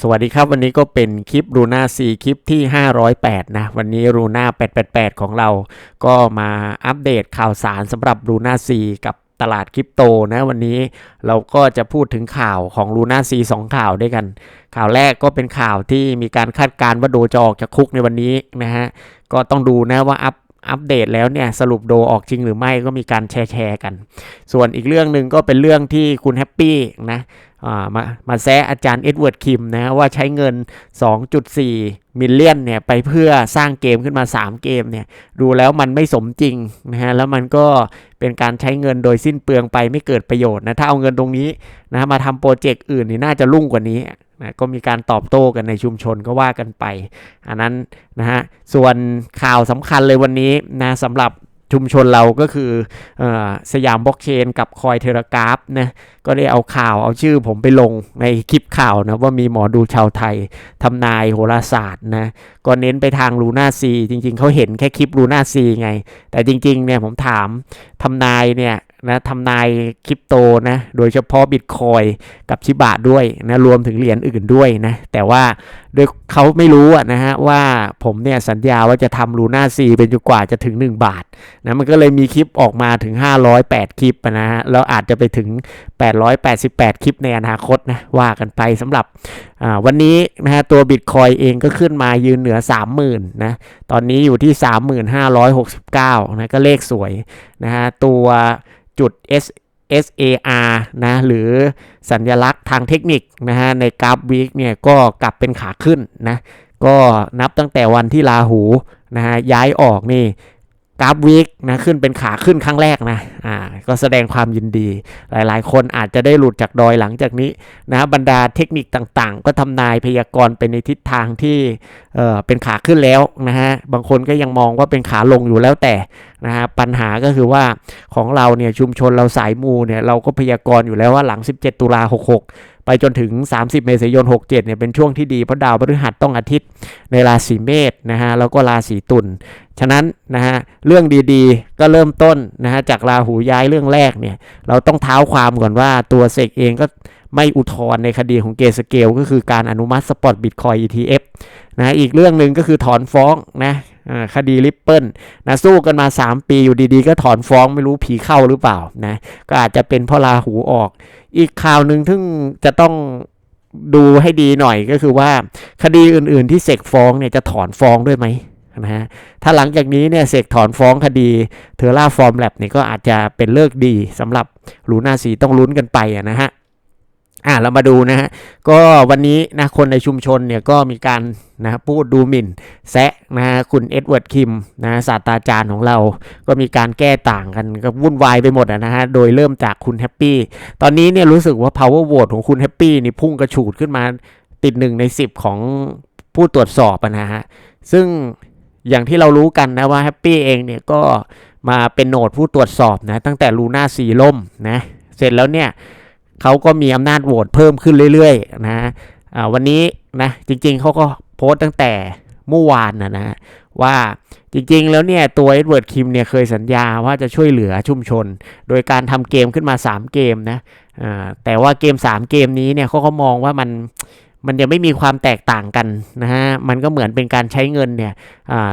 สวัสดีครับ วันนี้ก็เป็นคลิปรูน่าซีคลิปที่ 508 นะ วันนี้รูน่า888 ของเรา ก็มาอัปเดตข่าวสารสำหรับรูน่าซีกับตลาดคริปโตนะ วันนี้เราก็จะพูดถึงข่าวของรูน่าซีสองข่าวด้วยกัน ข่าวแรกก็เป็นข่าวที่มีการคาดการณ์ว่าโดจะออกจากคุกในวันนี้นะฮะก็ต้องดูนะว่าอัปอัปเดตแล้วเนี่ยสรุปโดออกจริงหรือไม่ก็มีการแชร์แชร์กัน ส่วนอีกเรื่องหนึ่งก็เป็นเรื่องที่คุณแฮปปี้นะ มามาแซะอาจารย์เอ็ดเวิร์ดคิมนะว่าใช้เงิน 2.4 มิลเลียนเนี่ยไปเพื่อสร้างเกมขึ้นมา 3 เกมเนี่ยดูแล้วมันไม่สมจริงนะฮะแล้วมันก็เป็นการใช้เงินโดยสิ้นเปลืองไปไม่เกิดประโยชน์นะถ้าเอาเงินตรงนี้นะมาทำโปรเจกต์อื่นนี่น่าจะรุ่งกว่านี้นะก็มีการตอบโต้กันในชุมชนก็ว่ากันไป อันนั้นนะฮะส่วนข่าวสำคัญเลยวันนี้นะสำหรับ ชุมชนเราก็คือออสยามบล็อกเชนกับคอยเทเลกราฟนะก็ได้เอาข่าวเอาชื่อผมไปลงในคลิปข่าวนะว่ามีหมอดูชาวไทยทำนายโหราศาสตร์นะก็เน้นไปทางลูน่าซีจริงๆเขาเห็นแค่คลิปลูน่าซีไง แต่จริงๆเนี่ยผมถามทำนายเนี่ย นะทำนายคริปโตนะโดยเฉพาะบิตคอยกับชิบะด้วยนะรวมถึงเหรียญอื่นด้วยนะแต่ว่าโดยเขาไม่รู้นะฮะว่าผมเนี่ยสัญญาว่าจะทำลูน่าซีเป็นจนกว่าจะถึง 1 บาทนะมันก็เลยมีคลิปออกมาถึง 508 คลิปนะฮะแล้วอาจจะไปถึง 888 คลิปในอนาคตนะว่ากันไปสำหรับวันนี้นะฮะตัวบิตคอยเองก็ขึ้นมายืนเหนือ 30,000นะตอนนี้อยู่ที่ 3569นะก็เลขสวยนะฮะตัว จุด S SAR นะหรือสัญลักษณ์ทางเทคนิคนะฮะในกราฟวีคเนี่ยก็กลับเป็นขาขึ้นนะก็นับตั้งแต่วันที่ลาหูนะฮะย้ายออกนี่ กราฟวีคนะขึ้นเป็นขาขึ้นครั้งแรกนะอ่าก็แสดงความยินดี หลายๆ คนอาจจะได้หลุดจากดอยหลังจากนี้นะบรรดาเทคนิคต่างๆ ก็ทำนายพยากรณ์ไปในทิศทางที่เอ่อเป็นขาขึ้นแล้วนะฮะบางคนก็ยังมองว่าเป็นขาลงอยู่แล้วแต่นะฮะปัญหาก็คือว่าของเราเนี่ยชุมชนเราสายมูเนี่ยเราก็พยากรณ์อยู่แล้วว่าหลัง 17 ตุลา66 ไปจนถึง 30 เมษายน 67 เนี่ยเป็นช่วงที่ดีเพราะดาวพฤหัสต้องอาทิตย์ในราศีเมษนะฮะแล้วก็ราศีตุลฉะนั้นนะฮะเรื่องดีๆก็เริ่มต้นนะฮะจากราหูย้ายเรื่องแรกเนี่ยเราต้องเท้าความก่อนว่าตัวเสกเองก็ไม่อุทธรณ์ในคดีของเกสเกลก็คือการอนุมัติสปอตบิตคอย ETF นะอีกเรื่องหนึ่งก็คือถอนฟ้องนะ คดีริปเปิลนะสู้กันมา 3 ปีอยู่ดีๆ ก็ถอนฟ้องไม่รู้ผีเข้าหรือเปล่านะก็อาจจะเป็นเพราะราหูออก อีกข่าวหนึ่งที่จะต้องดูให้ดีหน่อยก็คือว่าคดีอื่นๆที่เสกฟ้องเนี่ยจะถอนฟ้องด้วยไหมนะฮะถ้าหลังจากนี้เนี่ยเสกถอนฟ้องคดีเทอร่าฟอร์มแลบเนี่ยก็อาจจะเป็นเลิกดีสำหรับลูน่าสีต้องลุ้นกันไปนะฮะ อ่าเรามาดูนะฮะก็วันนี้นะคนในชุมชนเนี่ยก็มีการนะพูดดูหมิ่นแซะนะฮะคุณเอ็ดเวิร์ดคิมนะศาสตราจารย์ของเรา ก็มีการแก้ต่างกันก็วุ่นวายไปหมดอะนะฮะโดยเริ่มจากคุณแฮปปี้ตอนนี้เนี่ยรู้สึกว่า power vote ของคุณแฮปปี้นี่พุ่งกระฉูดขึ้นมาติดหนึ่งใน 10 ของผู้ตรวจสอบนะฮะซึ่งอย่างที่เรารู้กันนะว่าแฮปปี้เองเนี่ยก็มาเป็นโหนดผู้ตรวจสอบนะตั้งแต่ลูน่าสีล่มนะเสร็จแล้วเนี่ย เขาก็มีอำนาจโหวตเพิ่มขึ้นเรื่อยๆนะอ่าวันนี้นะจริงๆเขาก็โพสต์ตั้งแต่เมื่อวานนะนะว่าจริงๆ แล้วเนี่ยตัวเอ็ดเวิร์ดคิมเนี่ยเคยสัญญาว่าจะช่วยเหลือชุมชน โดยการทำเกมขึ้นมา 3 เกมนะอ่าแต่ว่าเกม 3 เกมนี้เนี่ยเขาก็มองว่ามันมันยังไม่มีความแตกต่างกันนะฮะ มันก็เหมือนเป็นการใช้เงินเนี่ยอ่า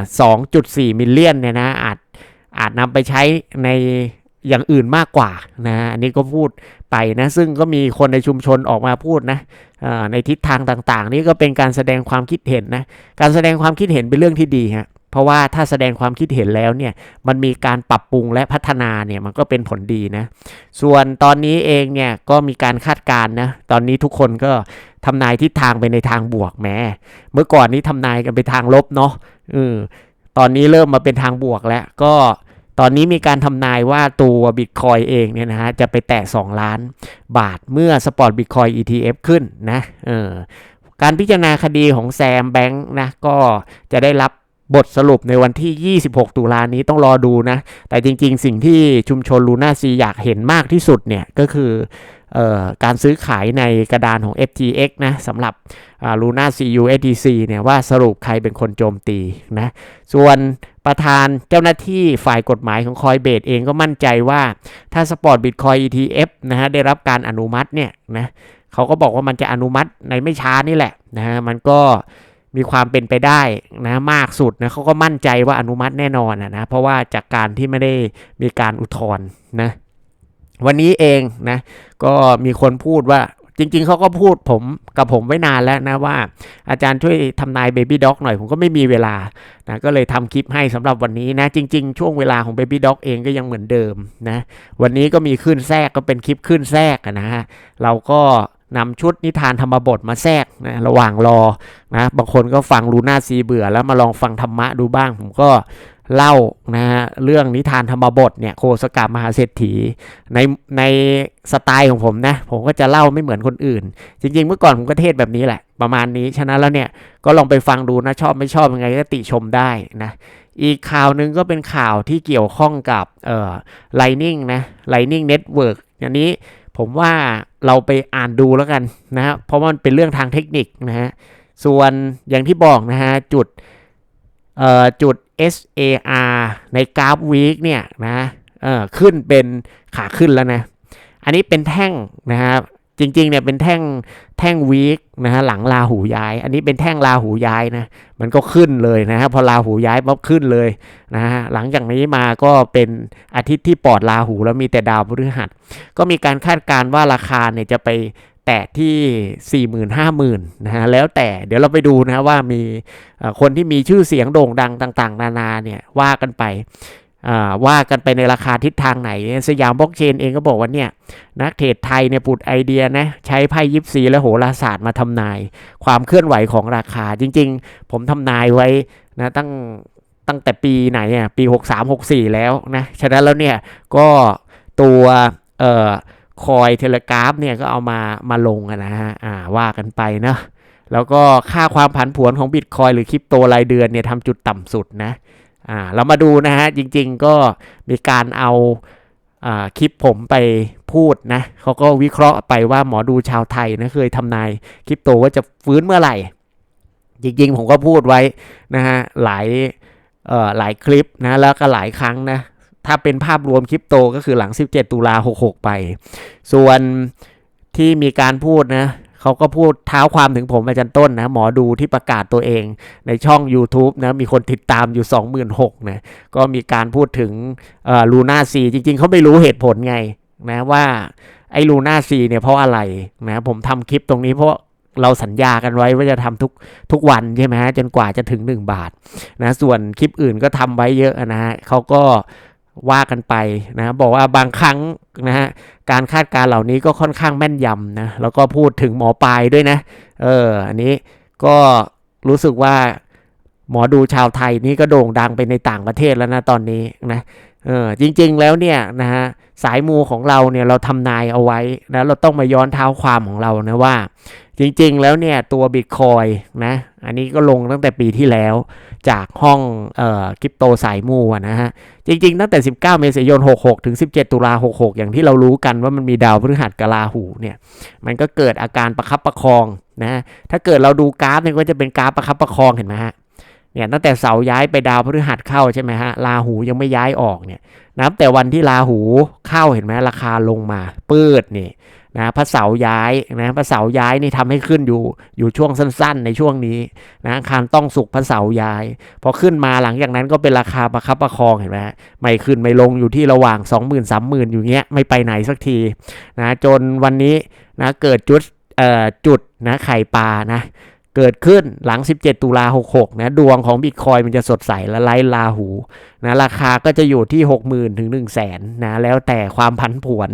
2.4มิลเลียนเนี่ยนะอาจอาจนำไปใช้ใน อย่างอื่นมากกว่านะอันนี้ก็พูดไปนะซึ่งก็มีคนในชุมชนออกมาพูดนะในทิศทางต่างๆ นี่ก็เป็นการแสดงความคิดเห็นนะการแสดงความคิดเห็นเป็นเรื่องที่ดีฮะเพราะว่าถ้าแสดงความคิดเห็นแล้วเนี่ยมันมีการปรับปรุงและพัฒนาเนี่ยมันก็เป็นผลดีนะส่วนตอนนี้เองเนี่ยก็มีการคาดการณ์นะตอนนี้ทุกคนก็ทำนายทิศทางไปในทางบวกแหม้เมื่อก่อนนี้ทำนายกันไปทางลบเนาะเออตอนนี้เริ่มมาเป็นทางบวกแล้วก็ ตอนนี้มีการทำนายว่าตัวบิตคอยเองเนี่ยนะฮะจะไปแตะ2 ล้านบาทเมื่อสปอร์ตบิตคอย ETF ขึ้นนะเออการพิจารณาคดีของแซมแบงค์นะก็จะได้รับบทสรุปในวันที่ 26 ตุลานี้ต้องรอดูนะ แต่จริงๆ สิ่งที่ชุมชนลูน่าซีอยากเห็นมากที่สุดเนี่ยก็คือเอ่อ การซื้อขายในกระดานของ FTX นะสำหรับลูน่า CUSDC เนี่ยว่าสรุปใครเป็นคนโจมตีนะส่วนประธานเจ้าหน้าที่ฝ่ายกฎหมายของคอยเบสเองก็มั่นใจว่าถ้าสปอร์ตบิตคอย ETF นะฮะได้รับการอนุมัติเนี่ยนะเขาก็บอกว่ามันจะอนุมัติในไม่ช้านี่แหละนะฮะมันก็มีความเป็นไปได้นะมากสุดนะเขาก็มั่นใจว่าอนุมัติแน่นอนนะเพราะว่าจากการที่ไม่ได้มีการอุทธรณ์นะ วันนี้เองนะก็มีคนพูดว่าจริงๆ เขาก็พูดผมกับผมไว้นานแล้วนะว่า อาจารย์ช่วยทำนายเบบี้ด็อกหน่อยผมก็ไม่มีเวลานะก็เลยทำคลิปให้สำหรับวันนี้นะ จริง ๆ ช่วงเวลาของเบบี้ด็อกเองก็ยังเหมือนเดิมนะ วันนี้ก็มีขึ้นแทรกก็เป็นคลิปขึ้นแทรกนะฮะเราก็ นำชุดนิทานธรรมบทมาแทรกนะระหว่างรอนะบางคนก็ฟังลูน่าซีเบื่อแล้วมาลองฟังธรรมะดูบ้าง ผมก็เล่านะฮะเรื่องนิทานธรรมบทเนี่ยโคสกามหาเศรษฐีในในสไตล์ของผมนะ ผมก็จะเล่าไม่เหมือนคนอื่น จริง ๆ เมื่อก่อนผมก็เทศแบบนี้แหละ ประมาณนี้ฉะนั้นแล้วเนี่ยก็ลองไปฟังดูนะชอบไม่ชอบยังไงก็ติชมได้นะอีกข่าวหนึ่งก็เป็นข่าวที่เกี่ยวข้องกับเอ่อ Lightning นะ Lightning Network อย่างนี้ ผมว่าเราไปอ่านดูแล้วกันนะฮะเพราะมันเป็นเรื่องทางเทคนิคนะฮะส่วนอย่างที่บอกนะฮะจุดเอ่อจุด SAR ในกราฟวีคเนี่ยนะเอ่อขึ้นเป็นขาขึ้นแล้วนะ อันนี้เป็นแท่งนะครับ จริงๆเนี่ยเป็นแท่งแท่งวีคนะฮะหลังลาหูย้าย อันนี้เป็นแท่งลาหูย้ายนะมันก็ขึ้นเลยนะฮะพอลาหูย้ายปั๊บขึ้นเลยนะฮะหลังจากนี้มาก็เป็นอาทิตย์ที่ปลอดลาหูแล้วมีแต่ดาวพฤหัส ก็มีการคาดการณ์ว่าราคาเนี่ยจะไปแตะที่ 4 0 0 0 0 5 0,000นะฮะแล้วแต่เดี๋ยวเราไปดูนะว่ามีคนที่มีชื่อเสียงโด่งดังต่าง ๆ นานาเนี่ยว่ากันไป ว่ากันไปในราคาทิศทางไหน สยามบล็อกเชนเองก็บอกว่าเนี่ยนักเทรดไทยเนี่ยปุดไอเดียนะใช้ไพ่ยิปซีและโหราศาสตร์มาทำนาย ความเคลื่อนไหวของราคาจริง ๆ ผมทำนายไว้นะตั้งตั้งแต่ปีไหนอะปี 63 64 แล้วนะฉะนั้นแล้วเนี่ยก็ตัวเอ่อคอยเทเลกราฟเนี่ยก็เอามามาลงนะฮะอ่าว่ากันไปเนาะแล้วก็ค่าความผันผวนของบิตคอยหรือคริปโตรายเดือนเนี่ยทำจุดต่ำสุดนะ อ่าเรามาดูนะฮะ จริงๆก็มีการเอาคลิปผมไปพูดนะเขาก็วิเคราะห์ไปว่าหมอดูชาวไทยนะเคยทำนายคริปโตว่าจะฟื้นเมื่อไหร่ จริงๆ ผมก็พูดไว้นะฮะหลายหลายคลิปนะแล้วก็หลายครั้งนะถ้าเป็นภาพรวมคริปโตก็คือหลัง 17 ตุลา66 ไป ส่วนที่มีการพูดนะ เขาก็พูดเท้าความถึงผมอาจารย์ต้นนะหมอดูที่ประกาศตัวเองในช่อง YouTube นะมีคนติดตามอยู่ 26,000นะก็มีการพูดถึงลูน่าซีจริง ๆ เขาไม่รู้เหตุผลไงนะว่าไอ้ลูน่าซีเนี่ยเพราะอะไรนะผมทำคลิปตรงนี้เพราะเราสัญญากันไว้ว่าจะทำทุกทุกวันใช่ไหมฮะจนกว่าจะถึง 1 บาทนะส่วนคลิปอื่นก็ทำไว้เยอะนะฮะเขาก็ ว่ากันไปนะบอกว่าบางครั้งนะฮะการคาดการเหล่านี้ก็ค่อนข้างแม่นยำนะแล้วก็พูดถึงหมอปลายด้วยนะเอออันนี้ก็รู้สึกว่าหมอดูชาวไทยนี่ก็โด่งดังไปในต่างประเทศแล้วนะตอนนี้นะเออจริงๆแล้วเนี่ยนะฮะสายมูของเราเนี่ยเราทำนายเอาไว้นะเราต้องมาย้อนเท้าความของเรานะว่า จริงๆแล้วเนี่ยตัวบิตคอยนะอันนี้ก็ลงตั้งแต่ปีที่แล้ว จากห้องเอ่อคริปโตสายมูอะนะฮะ จริงๆ ตั้งแต่ 19 เมษายน 66 ถึง 17 ตุลา 66 อย่างที่เรารู้กันว่ามันมีดาวพฤหัสกบลาหูเนี่ย มันก็เกิดอาการประคับประคองนะ ถ้าเกิดเราดูกราฟเนี่ยก็จะเป็นกราฟประคับประคองเห็นไหมฮะเนี่ยตั้งแต่เสาย้ายไปดาวพฤหัสเข้าใช่ไหมฮะราหูยังไม่ย้ายออกเนี่ยนับแต่วันที่ราหูเข้าเห็นไหมราคาลงมาปืดนี่ นะพระเสาย้ายนะพระเสาย้ายนี่ทำให้ขึ้นอยู่อยู่ช่วงสั้น ๆ ในช่วงนี้นะคารต้องสุกพระเสาย้าย พอขึ้นมาหลังจากนั้นก็เป็นราคาประคับประคองเห็นไหมไม่ขึ้นไม่ลงอยู่ที่ระหว่าง 20,000 30,000 อยู่เงี้ยไม่ไปไหนสักทีนะจนวันนี้นะเกิดจุดเอ่อจุดนะไข่ปลานะ เกิดขึ้นหลัง 17 ตุลา 66 นะ ดวงของบิตคอยมันจะสดใสและไร้ลาหูนะ ราคาก็จะอยู่ที่ 60,000 ถึง 1 0 0 0 0แสนนะ แล้วแต่ความผันผวน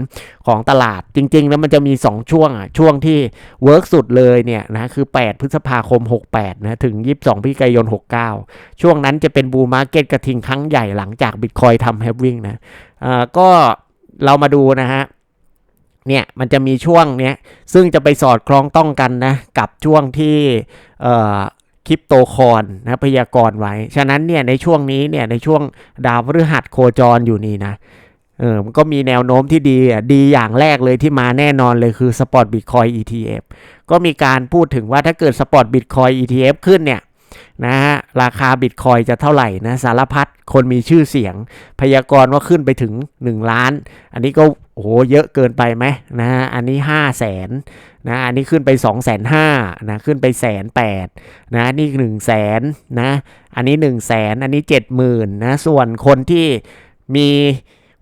ของตลาด จริง ๆ แล้วมันจะมี 2 ช่วงอะ ช่วงที่เวิร์กสุดเลยเนี่ยนะ คือ 8 พฤษภาคม 68 นะ ถึง 22 พฤศจิกายน 69 ช่วงนั้นจะเป็นบูมาร์เก็ตกระทิงครั้งใหญ่หลังจากบิตคอยทำแฮปวิ่งนะ อ่า ก็เรามาดูนะฮะ เนี่ยมันจะมีช่วงเนี้ยซึ่งจะไปสอดคล้องต้องกันนะกับช่วงที่คริปโตคอนนะพยากรณ์ไว้ ฉะนั้นเนี่ยในช่วงนี้เนี่ยในช่วงดาวพฤหัสโคจรอยู่นี่นะเออมันก็มีแนวโน้มที่ดีอะดีอย่างแรกเลยที่มาแน่นอนเลยคือสปอร์ตบิตคอย ETF ก็มีการพูดถึงว่าถ้าเกิดสปอร์ตบิตคอย ETF ขึ้นเนี่ย นะฮะราคาบิตคอยจะเท่าไหร่นะสารพัดคนมีชื่อเสียง พยากรณ์ว่าขึ้นไปถึง 1 ล้าน อันนี้ก็โอ้โหเยอะเกินไปไหมนะฮะอันนี้ 5 0 0แสนนะอันนี้ขึ้นไป2องแสนห้านะขึ้นไปแสนแปดนะนี่1นึ่งแสนนะอันนี้1นึ่งแสนอันนี้ 70,000นะส่วนคนที่มี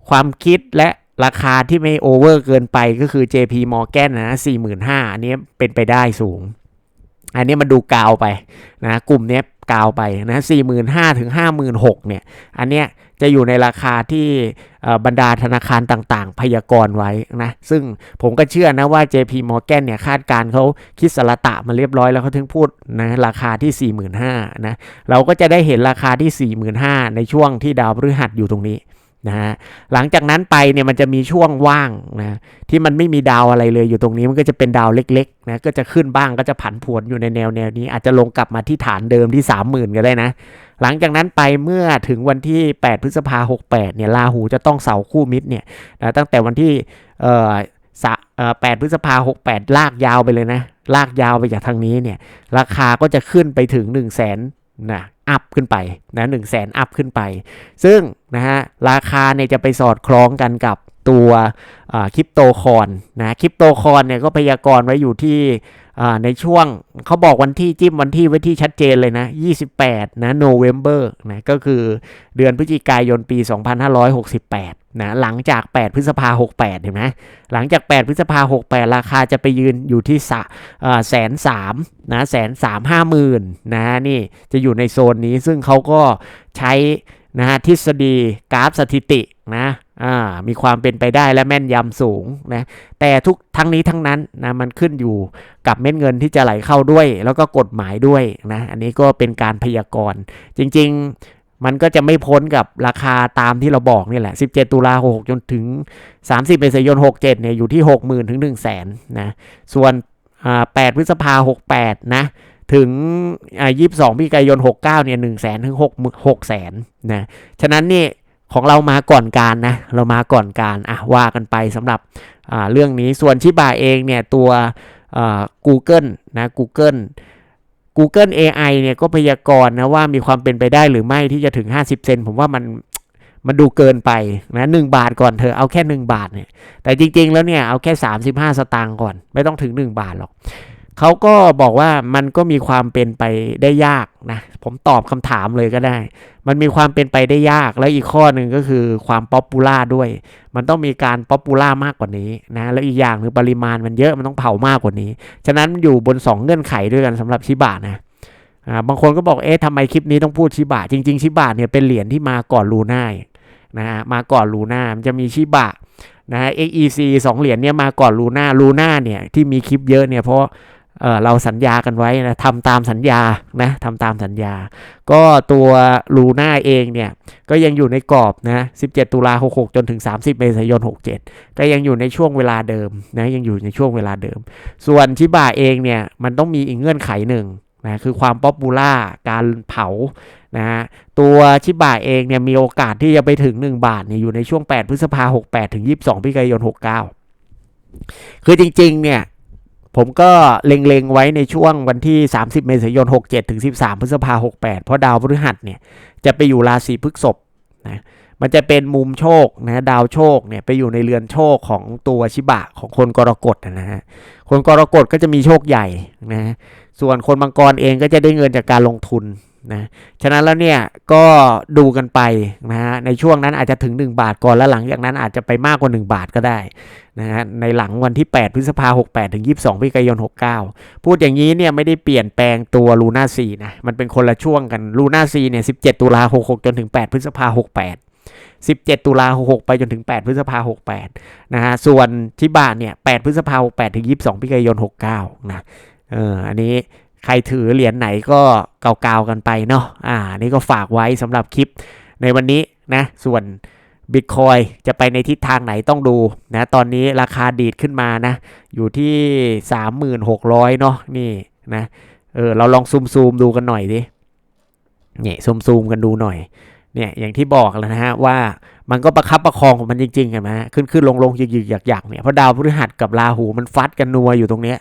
ความคิดและราคาที่ไม่โอเวอร์เกินไปก็คือ JP Morgan นะ45,000อันนี้เป็นไปได้สูง อันนี้มันดูกาวไปนะกลุ่มนี้กาวไปนะ45,000ถึง56,000เนี่ย อันเนี้ยจะอยู่ในราคาที่บรรดาธนาคารต่างๆ พยากรณ์ไว้นะ ซึ่งผมก็เชื่อนะว่า JP Morgan เนี่ยคาดการ์เขาคิดสละตะมาเรียบร้อยแล้วเขาถึงพูดนะราคาที่ 45,000นะ เราก็จะได้เห็นราคาที่ 45,000 ในช่วงที่ดาวพฤหัสอยู่ตรงนี้ นะฮะหลังจากนั้นไปเนี่ยมันจะมีช่วงว่างนะที่มันไม่มีดาวอะไรเลยอยู่ตรงนี้มันก็จะเป็นดาวเล็กๆนะก็จะขึ้นบ้างก็จะผันผวนอยู่ในแนวแนวนี้ อาจจะลงกลับมาที่ฐานเดิมที่ 30,000 ก็ได้นะ หลังจากนั้นไปเมื่อถึงวันที่ 8 พฤษภาหก68เนี่ยราหูจะต้องเสาคู่มิตรเนี่ยนะตั้งแต่วันที่เอ่อสะเอ่อ8พฤษภาหก68ลากยาวไปเลยนะลากยาวไปจากทางนี้เนี่ยราคาก็จะขึ้นไปถึง1 0 0 0 0แสน นะอัพขึ้นไปนะหนึ่งแสนอัพขึ้นไป ซึ่งนะฮะราคาเนี่ยจะไปสอดคล้องกันกับตัวคริปโตคอนนะคริปโตคอนเนี่ยก็พยากรณ์ไว้อยู่ที่ ในช่วงเขาบอกวันที่จิ้มวันที่ไว้ที่ชัดเจนเลยนะ 28 นะโนเวม ber นะก็คือเดือนพฤศจิกายนปี 2568 นะหลังจาก 8 พฤษภา 68 เห็นไหมหลังจาก 8 พฤษภา 68 ราคาจะไปยืนอยู่ที่สะแสนสามนะแสนสามห้าหมื่นนะนี่จะอยู่ในโซนนี้ซึ่งเขาก็ใช้นะฮะทฤษฎีกราฟสถิตินะ อ่ามีความเป็นไปได้และแม่นยำสูงนะแต่ทุกทั้งนี้ทั้งนั้นนะมันขึ้นอยู่กับเม็ดเงินที่จะไหลเข้าด้วย แล้วก็กฎหมายด้วยนะอันนี้ก็เป็นการพยากรณ์จริง ๆ มันก็จะไม่พ้นกับราคาตามที่เราบอกนี่แหละ 17 ตุลา66จนถึง 30เมษายน 67เนี่ยอยู่ที่ 60,000ถึง1 0 0 0 0แสนนะส่วน8พฤษภา68นะถึงอ่า22พฤศจิกายน69เนี่ย1 0 0 0 0แสนถึง6 6แสนนะ ฉะนั้นนี่ ของเรามาก่อนการนะ เรามาก่อนการอะว่ากันไปสำหรับอ่าเรื่องนี้ส่วนชิบาเองเนี่ยตัวอ่า Google นะ Google Google AI เนี่ยก็พยากรณ์นะว่ามีความเป็นไปได้หรือไม่ที่จะถึง 50 เซนผมว่ามันมันดูเกินไปนะหบาทก่อนเธอเอาแค่ 1 บาทเนี่ยแต่จริงๆแล้วเนี่ยเอาแค่ 35 สตางค์ก่อน ไม่ต้องถึง 1 บาทหรอกเขาก็บอกว่ามันก็มีความเป็นไปได้ยากนะ ผมตอบคำถามเลยก็ได้ มันมีความเป็นไปได้ยากแล้วอีกข้อหนึ่งก็คือความป๊อปปูล่าด้วย มันต้องมีการป๊อปปูล่ามากกว่านี้นะแล้วอีกอย่างคือปริมาณมันเยอะมันต้องเผามากกว่านี้ ฉะนั้นอยู่บน 2 เงื่อนไขด้วยกันสำหรับชิบะนะอ่าบางคนก็บอกเอ๊ะทำไมคลิปนี้ต้องพูดชิบะ จริง ๆ ชิบะเนี่ยเป็นเหรียญที่มาก่อนลูน่านะฮะมาก่อนลูน่ามันจะมีชิบะนะฮะ XEC 2 เหรียญเนี่ยมาก่อนลูน่าลูน่าเนี่ยที่มีคลิปเยอะเนี่ยเพราะ เเราสัญญากันไว้นะทำตามสัญญานะทำตามสัญญา ก็ตัวลูน่าเองเนี่ย ก็ยังอยู่ในกรอบนะ 17 ตุลา 66 จนถึง 30 เมษายน 67ก็ยังอยู่ในช่วงเวลาเดิมนะยังอยู่ในช่วงเวลาเดิม ส่วนชิบะเองเนี่ย มันต้องมีอีกเงื่อนไขหนึ่งนะคือความป๊อปปูล่าการเผานะฮะตัวชิบะเองเนี่ยมีโอกาสที่จะไปถึง 1 บาทเนี่ยอยู่ในช่วง 8 พฤษภา68 ถึง 22พฤศจิกายน 69 คือจริง ๆ เนี่ย ผมก็เล็งๆไว้ในช่วงวันที่ 30 เมษายน 67 ถึง 13 พฤษภาคม 68 เพราะดาวพฤหัสเนี่ยจะไปอยู่ราศีพฤษภนะมันจะเป็นมุมโชคนะดาวโชคเนี่ยไปอยู่ในเรือนโชคของตัวชิบะของคนกรกฎนะฮะคนกรกฎก็จะมีโชคใหญ่นะส่วนคนมังกรเองก็จะได้เงินจากการลงทุน นะฉะนั้นแล้วเนี่ยก็ดูกันไปนะฮะในช่วงนั้นอาจจะถึง 1 บาทก่อนแล้วหลังจากนั้นอาจจะไปมากกว่า 1 บาทก็ได้นะฮะในหลังวันที่ 8 พฤษภาคม68 ถึง 22พฤศจิกายน 69 พูดอย่างนี้เนี่ยไม่ได้เปลี่ยนแปลงตัวลูน่าซีนะมันเป็นคนละช่วงกันลูน่าซีเนี่ย17 ตุลา66 จนถึง 8 พฤษภาคม68 17 ตุลา66 ไปจนถึง 8 พฤษภาคม68 นะฮะ ส่วนชิบะเนี่ย 8 พฤษภาคม68 ถึง 22พฤศจิกายน 69 นะ เออ อันนี้ ใครถือเหรียญไหนก็เกาๆกันไปเนาะอ่านี่ก็ฝากไว้สำหรับคลิปในวันนี้นะส่วนบิตคอยจะไปในทิศทางไหนต้องดูนะตอนนี้ราคาดีดขึ้นมานะอยู่ที่ 36,00เนาะนี่นะเออเราลองซูมซูมดูกันหน่อยดิเนี่ยซูมซูมกันดูหน่อยเนี่ยอย่างที่บอกแล้วนะฮะว่า มันก็ประคับประคองของมันจริงๆเห็นไหมขึ้นขึ้นลงลงหยึกหยึกหยักหยักเนี่ยเพราะดาวพฤหัสกับราหูมันฟัดกันนัวอยู่ตรงเนี้ย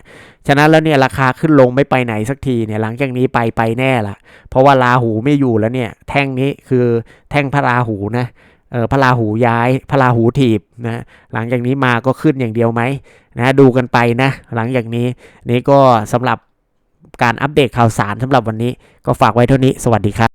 ฉะนั้นแล้วเนี่ยราคาขึ้นลงไม่ไปไหนสักทีเนี่ยหลังจากนี้ไปไปแน่ละเพราะว่าราหูไม่อยู่แล้วเนี่ย แท่งนี้คือแท่งพระราหูนะเออพระราหูย้ายพระราหูถีบนะหลังจากนี้มาก็ขึ้นอย่างเดียวไหมนะดูกันไปนะ หลังจากนี้นี่ก็สำหรับการอัปเดตข่าวสารสำหรับวันนี้ ก็ฝากไว้เท่านี้สวัสดีครับ